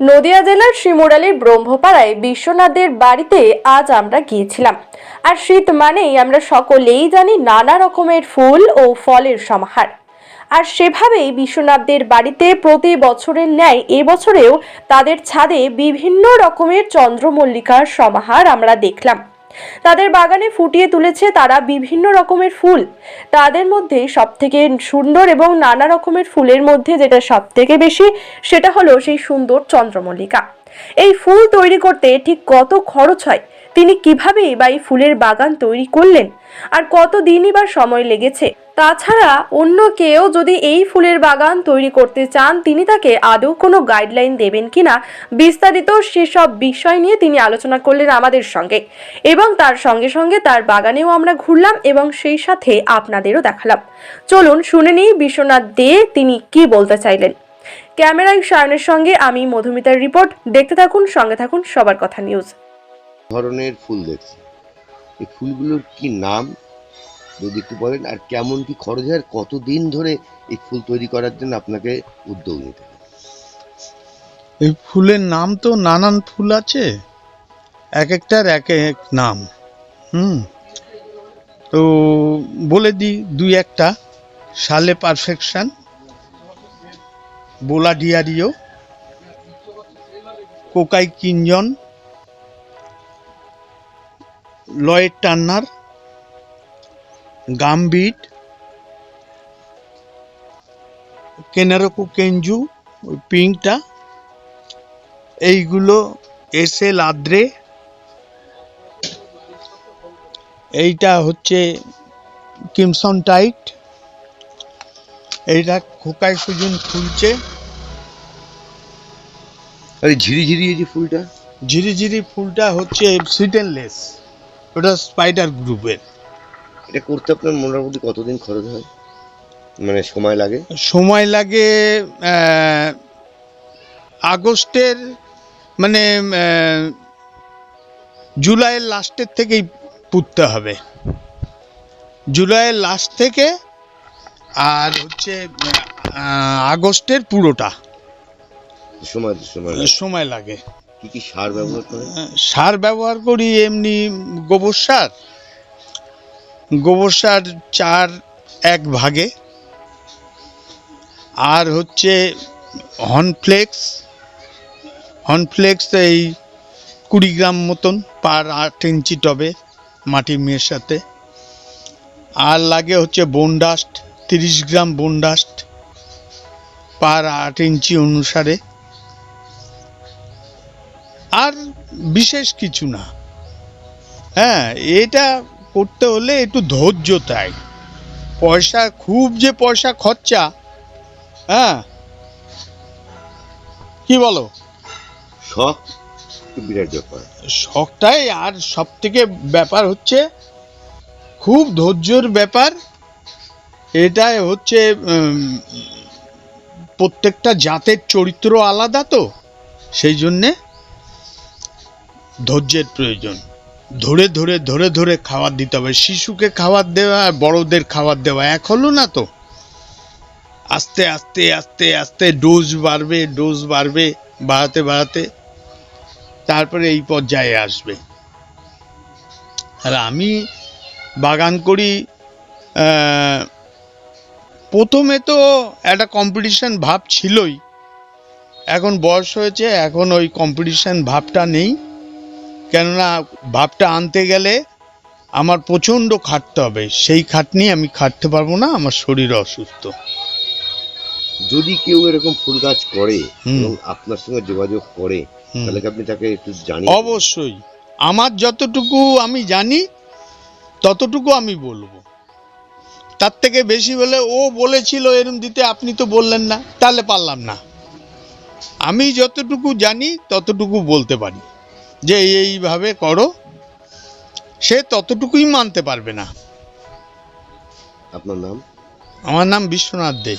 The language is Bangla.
নদিয়া জেলার শিমুরালির ব্রহ্মপাড়ায় বিশ্বনাথের বাড়িতে আজ আমরা গিয়েছিলাম। আর শীত মানেই আমরা সকলেই জানি নানা রকমের ফুল ও ফলের সমাহার। আর সেভাবেই বিশ্বনাথদের বাড়িতে প্রতি বছরের ন্যায় এবছরেও তাদের ছাদে বিভিন্ন রকমের চন্দ্রমল্লিকার সমাহার আমরা দেখলাম। তাদের বাগানে ফুটিয়ে তুলেছে তারা বিভিন্ন রকমের ফুল। তাদের মধ্যে সবথেকে সুন্দর এবং নানা রকমের ফুলের মধ্যে যেটা সবথেকে বেশি, সেটা হলো সেই সুন্দর চন্দ্রমল্লিকা। এই ফুল তৈরি করতে ঠিক কত খরচ হয়? তিনি কীভাবে বা এই ফুলের বাগান তৈরি করলেন? আর কত দিনই বা সময় লেগেছে? তাছাড়া অন্য কেউ যদি এই ফুলের বাগান তৈরি করতে চান, তিনি তাকে আদৌ কোনো গাইডলাইন দেবেন কিনা বিস্তারিত সেসব বিষয় নিয়ে তিনি আলোচনা করলেন আমাদের সঙ্গে। এবং তার সঙ্গে সঙ্গে তার বাগানেও আমরা ঘুরলাম এবং সেই সাথে আপনাদেরও দেখালাম। চলুন শুনে নিই বিশ্বনাথ দে তিনি কি বলতে চাইলেন। ক্যামেরায় সায়নের সঙ্গে আমি মধুমিতার রিপোর্ট। দেখতে থাকুন, সঙ্গে থাকুন সবার কথা নিউজ। ধরনের ফুল দেখছি। এই ফুলগুলোর কি নাম? যদি একটু বলেন, আর কেমন কি খরচ হয়, আর কতদিন ধরে এই ফুল তৈরি করার জন্য আপনাকে উদ্যোগ নিতে এই ফুলের নাম তো নানান ফুল আছে, এক একটার এক এক নাম, হুম? তো বলে দিই, দুই একটা, সালে পারফেকশন বোলা ডিয়ারিও কোকাই কিঞ্জন লয়েড টার্নার গামবিট কেনারকু কেঞ্জু ওই পিঙ্কটা এইগুলো এসে লাদ্রে এইটা হচ্ছে কিমসন টাইট এইটা খোকায় সুজন ফুলছে আর ঝিরিঝিরি এই যে ফুলটা? ঝিরিঝিরি ফুলটা হচ্ছে সিটেনলেস। ওটা স্পাইডার গ্রুপের এটা করতে আপনার মোটামুটি কতদিন খরচ হয়? মানে সময় লাগে? সময় লাগে আগস্টের মানে জুলাইয়ের লাস্টের থেকেই পুঁততে হবে। জুলাইয়ের লাস্ট থেকে আর হচ্ছে আগস্টের পুরোটা। সময় সময় লাগে। সার ব্যবহার করে সার ব্যবহার করি এমনি গোবর সার। গোবর সার চার এক ভাগে। আর হচ্ছে হর্নফ্লেক্স হর্নফ্লেক্স এই কুড়ি গ্রাম মতন পার আট ইঞ্চি টবে মাটি মেশাতে আর লাগে হচ্ছে বোনডাস্ট তিরিশ গ্রাম বোনডাস্ট পার আট ইঞ্চি অনুসারে। আর বিশেষ কিছু না। হ্যাঁ এটা করতে হলে একটু ধৈর্য তাই। পয়সা খুব যে পয়সা খরচা হ্যাঁ। কি বলো? শখ বিরাট ব্যাপার। শখটাই আর সব থেকে ব্যাপার হচ্ছে খুব ধৈর্যর ব্যাপার। এটাই হচ্ছে প্রত্যেকটা জাতের চরিত্র আলাদা তো সেই জন্যে ধৈর্যের প্রয়োজন। ধরে ধরে ধরে ধরে খাবার দিতে হবে। শিশুকে খাবার দেওয়া আর বড়দের খাবার দেওয়া এক হলো না তো। আস্তে আস্তে আস্তে আস্তে ডোজ বাড়বে ডোজ বাড়বে, বাড়াতে বাড়াতে তারপরে এই পর্যায়ে আসবে। আর আমি বাগান করি প্রথমে তো একটা কম্পিটিশন ভাব ছিলই। এখন বয়স হয়েছে, এখন ওই কম্পিটিশন ভাবটা নেই। কেননা ভাবটা আনতে গেলে আমার প্রচণ্ড খাটতে হবে। সেই খাটনি আমি খাটতে পারব না আমার শরীর অসুস্থ। যদি কেউ এরকম ফুল গাছ করে। এবং আপনার সঙ্গে যোগাযোগ করে তাহলে আপনি তাকে একটু জানিয়ে অবশ্যই। আমার যতটুকু আমি জানি ততটুকু আমি বলব। তার থেকে বেশি হলে ও বলেছিল এরম দিতে আপনি তো বললেন না তাহলে পারলাম না। আমি যতটুকু জানি ততটুকু বলতে পারি। যে এইভাবে করো সে ততটুকুই মানতে পারবে না। আপনার নাম? আমার নাম বিশ্বনাথ দে।